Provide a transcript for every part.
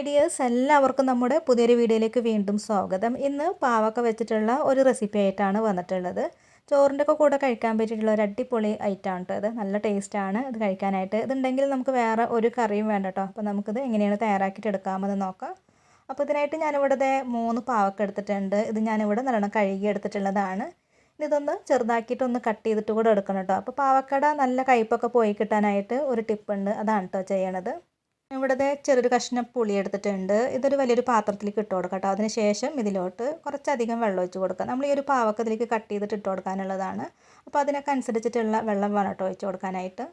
Hi dears എല്ലാവർക്കും നമ്മുടെ പുതിയൊരു വീഡിയോയിലേക്ക് വീണ്ടും സ്വാഗതം. ഇന്ന് പാവക്ക വെച്ചിട്ടുള്ള ഒരു റെസിപ്പി ആയിട്ടാണ് വന്നിട്ടുള്ളത്. ചോറിന്റെ ഒക്കെ കൂടെ കഴിക്കാൻ പറ്റിയിട്ടുള്ള ഒരു അടിപൊളി ഐറ്റമാണ് കേട്ടോ ഇത്. നല്ല ടേസ്റ്റാണ് ഇത് കഴിക്കാനായിട്ട്. ഇതുണ്ടെങ്കിൽ നമുക്ക് വേറെ ഒരു കറിയും വേണ്ട കേട്ടോ അപ്പോൾ നമുക്കിത് എങ്ങനെയാണ് തയ്യാറാക്കിയിട്ട് എടുക്കാമെന്ന് നോക്കാം. അപ്പോൾ ഇതിനായിട്ട് ഞാനിവിടെ മൂന്ന് പാവക്ക എടുത്തിട്ടുണ്ട്. ഇത് ഞാനിവിടെ നല്ലോണം കഴുകി എടുത്തിട്ടുള്ളതാണ്. ഇതൊന്ന് ചെറുതാക്കിയിട്ടൊന്ന് കട്ട് ചെയ്തിട്ട് കൂടെ എടുക്കണം കേട്ടോ അപ്പോൾ പാവക്കട നല്ല കയ്പ്പൊക്കെ പോയി കിട്ടാനായിട്ട് ഒരു ടിപ്പുണ്ട് അതാണ് കേട്ടോ ചെയ്യണത്. ഇവിടുത്തെ ചെറിയൊരു കഷ്ണം പുളി എടുത്തിട്ടുണ്ട്. ഇതൊരു വലിയൊരു പാത്രത്തിലേക്ക് ഇട്ട് കൊടുക്കാം കേട്ടോ അതിന് ശേഷം ഇതിലോട്ട് കുറച്ചധികം വെള്ളം ഒഴിച്ച് കൊടുക്കുക നമ്മൾ ഈ ഒരു പാവക്കത്തിലേക്ക് കട്ട് ചെയ്തിട്ട് ഇട്ട് കൊടുക്കാനുള്ളതാണ്. അപ്പോൾ അതിനൊക്കെ അനുസരിച്ചിട്ടുള്ള വെള്ളം വേണം ഒഴിച്ച് കൊടുക്കാനായിട്ട്.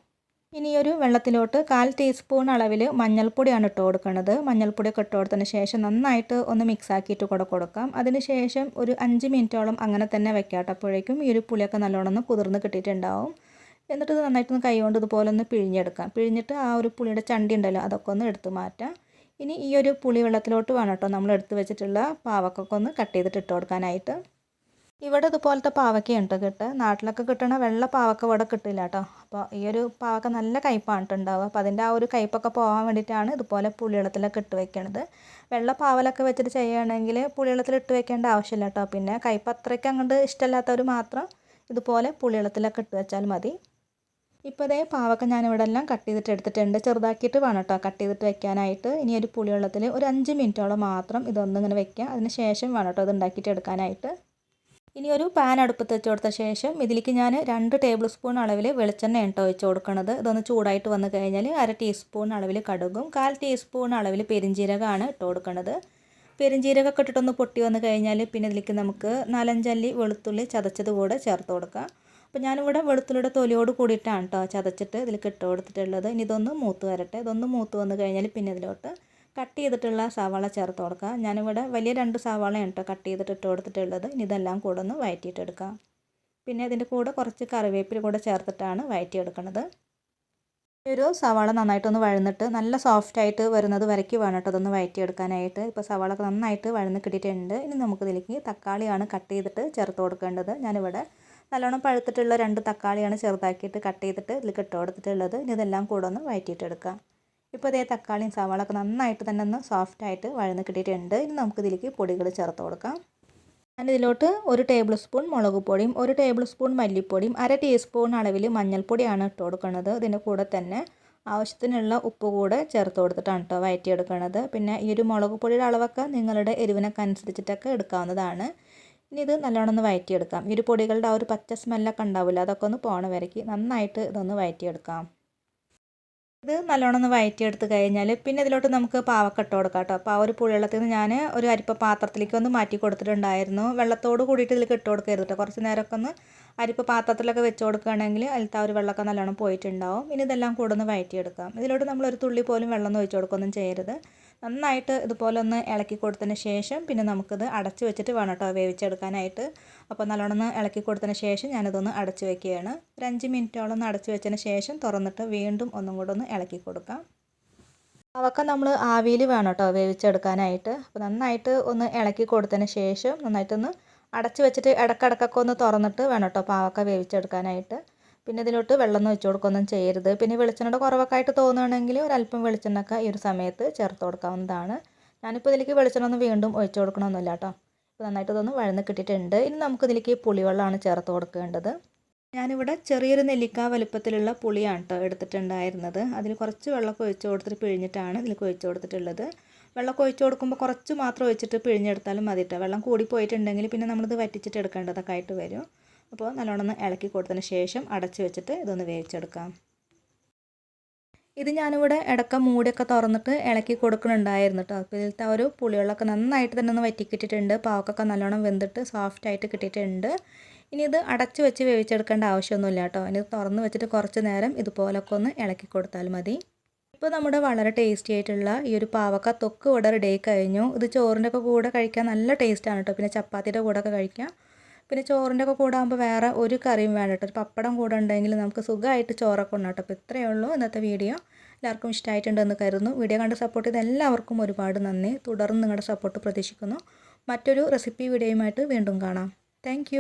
ഇനി ഒരു വെള്ളത്തിലോട്ട് കാൽ ടീസ്പൂൺ അളവിൽ മഞ്ഞൾപ്പൊടിയാണ് ഇട്ട് കൊടുക്കുന്നത്. മഞ്ഞൾപ്പൊടിയൊക്കെ ഇട്ട് കൊടുത്തതിന് ശേഷം നന്നായിട്ട് ഒന്ന് മിക്സ് ആക്കിയിട്ട് കൂടെ കൊടുക്കാം. അതിനുശേഷം ഒരു അഞ്ച് മിനിറ്റോളം അങ്ങനെ തന്നെ വെക്കാം കേട്ടോ. അപ്പോഴേക്കും ഈ ഒരു പുളിയൊക്കെ നല്ലോണം ഒന്ന് കുതിർന്ന് കിട്ടിയിട്ടുണ്ടാവും. എന്നിട്ട് ഇത് നന്നായിട്ടൊന്ന് കൈ കൊണ്ട് ഇതുപോലെ ഒന്ന് പിഴിഞ്ഞെടുക്കാം. പിഴിഞ്ഞിട്ട് ആ ഒരു പുളിയുടെ ചണ്ടി ഉണ്ടല്ലോ അതൊക്കെ ഒന്ന് എടുത്ത് മാറ്റാം. ഇനി ഈ ഒരു പുളി വെള്ളത്തിലോട്ട് വേണം കേട്ടോ. നമ്മൾ എടുത്ത് വെച്ചിട്ടുള്ള പാവക്കൊക്കെ ഒന്ന് കട്ട് ചെയ്തിട്ട് ഇട്ട് കൊടുക്കാനായിട്ട്. ഇവിടെ ഇതുപോലത്തെ പാവക്കയാണ് കേട്ടോ. കിട്ടുക നാട്ടിലൊക്കെ കിട്ടണ വെള്ള പാവക്ക ഇവിടെ കിട്ടില്ല കേട്ടോ. അപ്പോൾ ഈ ഒരു പാവക്ക നല്ല കയ്പ്പാണ് കേട്ടോ ഉണ്ടാവുക. അപ്പോൾ അതിന്റെ ആ ഒരു കയ്പ്പൊക്കെ പോകാൻ വേണ്ടിയിട്ടാണ് ഇതുപോലെ പുളിവെള്ളത്തിലൊക്കെ ഇട്ട് വെക്കണത്. വെള്ള പാവലൊക്കെ വെച്ചിട്ട് ചെയ്യുകയാണെങ്കിൽ പുളിവെള്ളത്തിൽ ഇട്ട് വെക്കേണ്ട ആവശ്യമില്ല കേട്ടോ. പിന്നെ കയ്പ്പ് അത്രയ്ക്ക് അങ്ങോട്ട് ഇഷ്ടമല്ലാത്തവർ മാത്രം ഇതുപോലെ പുളിവെള്ളത്തിലൊക്കെ ഇട്ട് വെച്ചാൽ മതി. ഇപ്പോൾ ഇതേ പാവക്ക ഞാനിവിടെ എല്ലാം കട്ട് ചെയ്തിട്ട് എടുത്തിട്ടുണ്ട്. ചെറുതാക്കിയിട്ട് വേണം കേട്ടോ കട്ട് ചെയ്തിട്ട് വെക്കാനായിട്ട്. ഇനി ഒരു പുളിവെള്ളത്തിൽ ഒരു അഞ്ച് മിനിറ്റോളം മാത്രം ഇതൊന്നും ഇങ്ങനെ വെക്കുക അതിന് ശേഷം വേണം കേട്ടോ ഇത് ഉണ്ടാക്കിയിട്ട് എടുക്കാനായിട്ട്. ഇനി ഒരു പാൻ അടുപ്പത്ത് വെച്ച് കൊടുത്ത ശേഷം ഇതിലേക്ക് ഞാൻ രണ്ട് ടേബിൾ സ്പൂൺ അളവിൽ വെളിച്ചെണ്ണ കേട്ടോ ഒഴിച്ച് കൊടുക്കുന്നത് ഇതൊന്ന് ചൂടായിട്ട് വന്നു കഴിഞ്ഞാൽ അര ടീസ്പൂൺ അളവിൽ കടുകും കാൽ ടീസ്പൂൺ അളവിൽ പെരിഞ്ജീരകമാണ് ഇട്ട് കൊടുക്കുന്നത് പെരിഞ്ജീരകമൊക്കെ ഇട്ടിട്ടൊന്ന് പൊട്ടി വന്നു കഴിഞ്ഞാൽ പിന്നെ ഇതിലേക്ക് നമുക്ക് നാലഞ്ചല്ലി വെളുത്തുള്ളി ചതച്ചത് കൂടെ ചേർത്ത് കൊടുക്കാം. അപ്പോൾ ഞാനിവിടെ വെളുത്തുള്ളിയുടെ തൊലിയോട് കൂടിയിട്ടാണ് കേട്ടോ ചതച്ചിട്ട് ഇതിൽ ഇട്ട് കൊടുത്തിട്ടുള്ളത് ഇനി ഇതൊന്ന് മൂത്ത് വരട്ടെ. ഇതൊന്ന് മൂത്ത് വന്നു കഴിഞ്ഞാൽ പിന്നെ ഇതിലോട്ട് കട്ട് ചെയ്തിട്ടുള്ള സവാള ചേർത്ത് കൊടുക്കുക ഞാനിവിടെ വലിയ രണ്ട് സവാളയാണ് കേട്ടോ കട്ട് ചെയ്തിട്ട് ഇട്ട് കൊടുത്തിട്ടുള്ളത്. ഇനി ഇതെല്ലാം കൂടെ ഒന്ന് വഴറ്റിയിട്ടെടുക്കാം പിന്നെ അതിന്റെ കൂടെ കുറച്ച് കറിവേപ്പില കൂടെ ചേർത്തിട്ടാണ് വഴറ്റിയെടുക്കുന്നത് ഒരു സവാള നന്നായിട്ടൊന്ന് വഴന്നിട്ട് നല്ല സോഫ്റ്റ് ആയിട്ട് വരുന്നത് വരയ്ക്ക് വേണം കേട്ടോ അതൊന്ന് വഴറ്റിയെടുക്കാനായിട്ട് ഇപ്പോൾ സവാള നന്നായിട്ട് വഴന്ന് കിട്ടിയിട്ടുണ്ട്. ഇനി നമുക്കിതിലേക്ക് തക്കാളിയാണ് കട്ട് ചെയ്തിട്ട് ചേർത്ത് കൊടുക്കേണ്ടത്. ഞാനിവിടെ നല്ലോണം പഴുത്തിട്ടുള്ള രണ്ട് തക്കാളിയാണ് ചെറുതാക്കിയിട്ട് കട്ട് ചെയ്തിട്ട് ഇതിൽ ഇട്ട് കൊടുത്തിട്ടുള്ളത് ഇനി ഇതെല്ലാം കൂടെ ഒന്ന് വഴറ്റിയിട്ടെടുക്കാം. ഇപ്പോൾ ഇതേ തക്കാളിയും സവാളൊക്കെ നന്നായിട്ട് തന്നെ ഒന്ന് സോഫ്റ്റായിട്ട് വഴന്ന് കിട്ടിയിട്ടുണ്ട്. ഇനി നമുക്ക് ഇതിലേക്ക് പൊടികൾ ചേർത്ത് കൊടുക്കാം. ഞാനിതിലോട്ട് ഒരു ടേബിൾ സ്പൂൺ മുളക് പൊടിയും ഒരു ടേബിൾ സ്പൂൺ മല്ലിപ്പൊടിയും അര ടീസ്പൂൺ അളവിൽ മഞ്ഞൾപ്പൊടിയാണ് ഇട്ട് കൊടുക്കുന്നത് ഇതിന്റെ കൂടെ തന്നെ ആവശ്യത്തിനുള്ള ഉപ്പ് കൂടെ ചേർത്ത് കൊടുത്തിട്ടാണ് കേട്ടോ വയറ്റിയെടുക്കുന്നത് പിന്നെ ഈ ഒരു മുളക് പൊടിയുടെ അളവൊക്കെ നിങ്ങളുടെ എരിവിനൊക്കെ അനുസരിച്ചിട്ടൊക്കെ എടുക്കാവുന്നതാണ്. ഇനി ഇത് നല്ലോണം ഒന്ന് വഴറ്റിയെടുക്കാം ഈ ഒരു പൊടികളുടെ ആ ഒരു പച്ച സ്മെല്ലൊക്കെ ഉണ്ടാവില്ല അതൊക്കെ ഒന്ന് പോണ വരയ്ക്ക് നന്നായിട്ട് ഇതൊന്ന് വഴറ്റിയെടുക്കാം ഇത് നല്ലോണം ഒന്ന് വഴറ്റിയെടുത്ത് കഴിഞ്ഞാൽ പിന്നെ ഇതിലോട്ട് നമുക്ക് പാവക്കെട്ട് കൊടുക്കാം കേട്ടോ. അപ്പോൾ ആ ഒരു പുളിവെള്ളത്തിൽ നിന്ന് ഞാൻ ഒരു അരിപ്പ പാത്രത്തിലേക്ക് ഒന്ന് മാറ്റി കൊടുത്തിട്ടുണ്ടായിരുന്നു. വെള്ളത്തോട് കൂടിയിട്ട് ഇതിലേക്ക് ഇട്ട് കൊടുക്കരുത് കേട്ടോ. കുറച്ച് നേരമൊക്കെ ഒന്ന് അരിപ്പ പാത്രത്തിലൊക്കെ വെച്ച് കൊടുക്കുകയാണെങ്കിൽ അതിലത്തെ ആ ഒരു വെള്ളമൊക്കെ നല്ലോണം പോയിട്ടുണ്ടാവും. ഇനി ഇതെല്ലാം കൂടെ ഒന്ന് വഴറ്റിയെടുക്കാം ഇതിലോട്ട് നമ്മൾ ഒരു തുള്ളി പോലും വെള്ളം ഒഴിച്ച് കൊടുക്കുകയൊന്നും ചെയ്യരുത്. നന്നായിട്ട് ഇതുപോലെ ഒന്ന് ഇളക്കി കൊടുത്തതിന് ശേഷം പിന്നെ നമുക്കിത് അടച്ചു വെച്ചിട്ട് വേണം കേട്ടോ വേവിച്ചെടുക്കാനായിട്ട്. അപ്പോൾ നല്ലോണം ഇളക്കി കൊടുത്തതിന് ശേഷം ഞാനിതൊന്ന് അടച്ചു വെക്കുകയാണ്. ഒരു അഞ്ച് മിനിറ്റോളം ഒന്ന് അടച്ചു വെച്ചതിന് ശേഷം തുറന്നിട്ട് വീണ്ടും ഒന്നും കൂടെ ഒന്ന് ഇളക്കി കൊടുക്കാം. അവക്ക നമ്മൾ ആവിയിൽ വേണം കേട്ടോ വേവിച്ചെടുക്കാനായിട്ട്. അപ്പോൾ നന്നായിട്ട് ഒന്ന് ഇളക്കി കൊടുത്തതിന് ശേഷം നന്നായിട്ടൊന്ന് അടച്ചു വെച്ചിട്ട് ഇടക്കിടക്കൊക്കെ ഒന്ന് തുറന്നിട്ട് വേണം കേട്ടോ പാവക്ക വേവിച്ചെടുക്കാനായിട്ട്. പിന്നെ ഇതിലോട്ട് വെള്ളം ഒഴിച്ച് കൊടുക്കുകയൊന്നും ചെയ്യരുത്. പിന്നെ വെളിച്ചെണ്ണയുടെ കുറവൊക്കെ ആയിട്ട് തോന്നുകയാണെങ്കിൽ ഒരല്പം വെളിച്ചെണ്ണയൊക്കെ ഈ ഒരു സമയത്ത് ചേർത്ത് കൊടുക്കാവുന്നതാണ്. ഞാനിപ്പോൾ ഇതിലേക്ക് വെളിച്ചെണ്ണ ഒന്നും വീണ്ടും ഒഴിച്ച് കൊടുക്കണമെന്നില്ല കേട്ടോ. ഇപ്പോൾ നന്നായിട്ട് ഇതൊന്ന് വഴന്ന് കിട്ടിയിട്ടുണ്ട്. ഇനി നമുക്ക് ഇതിലേക്ക് പുളിവെള്ളമാണ് ചേർത്ത് കൊടുക്കേണ്ടത്. ഞാനിവിടെ ചെറിയൊരു നെല്ലിക്ക വലുപ്പത്തിലുള്ള പുളിയാണ് കേട്ടോ എടുത്തിട്ടുണ്ടായിരുന്നത്. അതിൽ കുറച്ച് വെള്ളമൊക്കെ ഒഴിച്ച് കൊടുത്തിട്ട് പിഴിഞ്ഞിട്ടാണ് ഇതിലേക്ക് ഒഴിച്ച് കൊടുത്തിട്ടുള്ളത്. വെള്ളമൊക്കെ ഒഴിച്ച് കൊടുക്കുമ്പോൾ കുറച്ച് മാത്രം ഒഴിച്ചിട്ട് പിഴിഞ്ഞെടുത്താലും മതി കേട്ടോ. വെള്ളം കൂടി പോയിട്ടുണ്ടെങ്കിൽ പിന്നെ നമ്മളിത് വറ്റിച്ചിട്ട് എടുക്കേണ്ടതൊക്കെ ആയിട്ട് വരും. അപ്പോൾ നല്ലോണം ഒന്ന് ഇളക്കി കൊടുത്തതിന് ശേഷം അടച്ച് വെച്ചിട്ട് ഇതൊന്ന് വേവിച്ചെടുക്കാം. ഇത് ഞാനിവിടെ ഇടക്ക മൂടിയൊക്കെ തുറന്നിട്ട് ഇളക്കി കൊടുക്കുന്നുണ്ടായിരുന്നു കേട്ടോ. അപ്പോൾ ഇതിലത്തെ ഒരു പുളിവെള്ളമൊക്കെ നന്നായിട്ട് തന്നെ ഒന്ന് വറ്റിക്കിട്ടിട്ടുണ്ട്. പാവക്കൊക്കെ നല്ലോണം വെന്തിട്ട് സോഫ്റ്റായിട്ട് കിട്ടിയിട്ടുണ്ട്. ഇനി ഇത് അടച്ച് വെച്ച് വേവിച്ചെടുക്കേണ്ട ആവശ്യമൊന്നുമില്ല കേട്ടോ. ഇനി തുറന്ന് വെച്ചിട്ട് കുറച്ച് നേരം ഇതുപോലൊക്കെ ഒന്ന് ഇളക്കി കൊടുത്താൽ മതി. ഇപ്പോൾ നമ്മുടെ വളരെ ടേസ്റ്റി ആയിട്ടുള്ള ഈ ഒരു പാവക്ക തൊക്ക് ഇവിടെ റെഡി കഴിഞ്ഞു. ഇത് ചോറിന്റെ ഒക്കെ കൂടെ കഴിക്കാൻ നല്ല ടേസ്റ്റാണ് കേട്ടോ. പിന്നെ ചപ്പാത്തിയുടെ കൂടെ ഒക്കെ കഴിക്കാം. പിന്നെ ചോറിന്റെ ഒക്കെ കൂടെ ആകുമ്പോൾ വേറെ ഒരു കറിയും വേണ്ട കേട്ടോ. ഒരു പപ്പടം കൂടെ ഉണ്ടെങ്കിൽ നമുക്ക് സുഖമായിട്ട് ചോറൊക്കെ ഉണ്ടാകും അപ്പോൾ ഇത്രയേ ഉള്ളൂ ഇന്നത്തെ വീഡിയോ. എല്ലാവർക്കും ഇഷ്ടമായിട്ടുണ്ടെന്ന് കരുതുന്നു. വീഡിയോ കണ്ട് സപ്പോർട്ട് ചെയ്ത എല്ലാവർക്കും ഒരുപാട് നന്ദി. തുടർന്ന് നിങ്ങളുടെ സപ്പോർട്ട് പ്രതീക്ഷിക്കുന്നു. മറ്റൊരു റെസിപ്പി വീഡിയോയുമായിട്ട് വീണ്ടും കാണാം. താങ്ക്